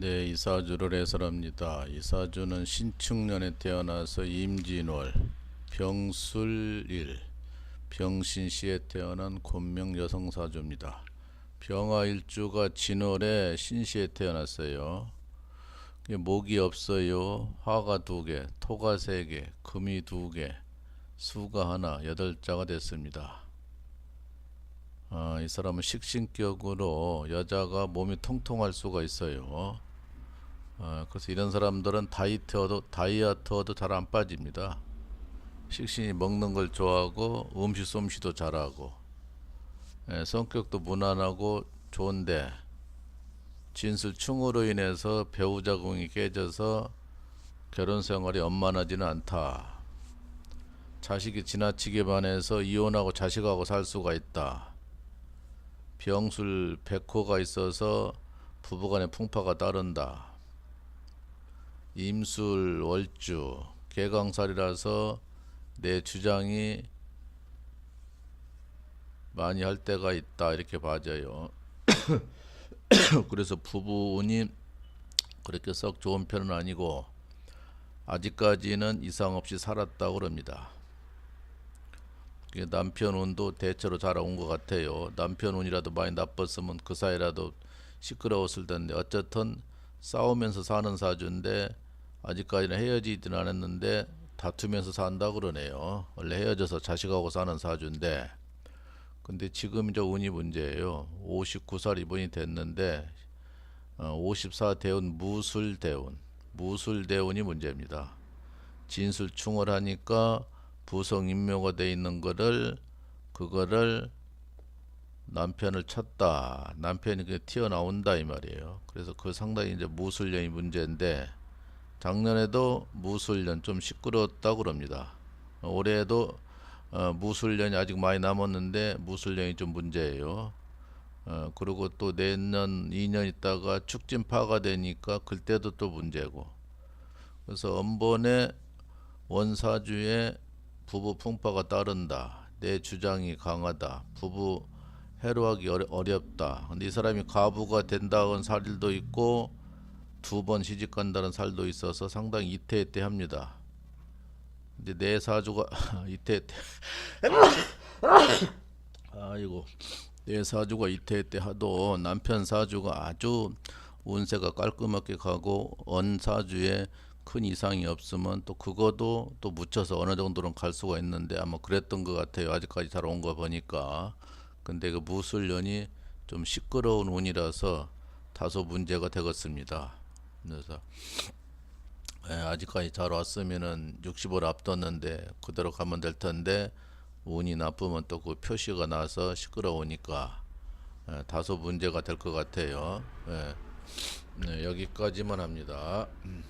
네, 이사주를 해설합니다. 이사주는 신축년에 태어나서 임진월, 병술일, 병신시에 태어난 곤명 여성사주입니다. 병화일주가 진월에 신시에 태어났어요. 목이 없어요. 화가 두 개, 토가 세 개, 금이 두 개, 수가 하나, 여덟 자가 됐습니다. 아, 이 사람은 식신격으로 여자가 몸이 통통할 수가 있어요. 아, 그래서 이런 사람들은 다이어트도 다이어트도 잘 안 빠집니다. 식신이 먹는 걸 좋아하고 음식 솜씨도 잘하고 예, 성격도 무난하고 좋은데 진술충으로 인해서 배우자궁이 깨져서 결혼 생활이 원만하지는 않다. 자식이 지나치게 반해서 이혼하고 자식하고 살 수가 있다. 병술 백호가 있어서 부부간의 풍파가 따른다. 임술 월주 개강살이라서 내 주장이 많이 할 때가 있다 이렇게 봐져요. 그래서 부부 운이 그렇게 썩 좋은 편은 아니고 아직까지는 이상 없이 살았다고 그럽니다. 남편 운도 대체로 잘 온 것 같아요. 남편 운이라도 많이 나빴으면 그 사이라도 시끄러웠을 텐데 어쨌든 싸우면서 사는 사주인데 아직까지는 헤어지지는 않았는데 다투면서 산다 그러네요. 원래 헤어져서 자식하고 사는 사주인데 근데 지금 이제 운이 문제예요. 59살 이번이 됐는데 어, 54 대운 무술 대운 무술 대운이 문제입니다. 진술충을 하니까 부성 임묘가 돼 있는 거를 그거를 남편을 쳤다. 남편이 그 튀어나온다 이 말이에요. 그래서 그 상당히 이제 무술년이 문제인데 작년에도 무술년 좀 시끄러웠다고 그럽니다. 어, 올해에도 어, 무술년이 아직 많이 남았는데 무술년이 좀 문제예요. 어, 그리고 또 내년 2년 있다가 축진파가 되니까 그때도 또 문제고. 그래서 엄번에 원사주에 부부 풍파가 따른다. 내 주장이 강하다. 부부 해로하기 어렵다. 근데 이 사람이 가부가 된다는 살도 있고 두 번 시집 간다는 살도 있어서 상당히 이태이태 합니다. 근데 내 사주가 이태이태 아이고 내 사주가 이태이태 하도 남편 사주가 아주 운세가 깔끔하게 가고 언 사주에 큰 이상이 없으면 또 그거도 또 묻혀서 어느 정도는 갈 수가 있는데 아마 그랬던 것 같아요. 아직까지 잘 온 거 보니까. 근데 그 무술년이 좀 시끄러운 운이라서 다소 문제가 되겠습니다. 그래서 예, 아직까지 잘 왔으면은 60을 앞뒀는데 그대로 가면 될 텐데 운이 나쁘면 또 그 표시가 나서 시끄러우니까 예, 다소 문제가 될 것 같아요. 예. 네, 여기까지만 합니다. 음.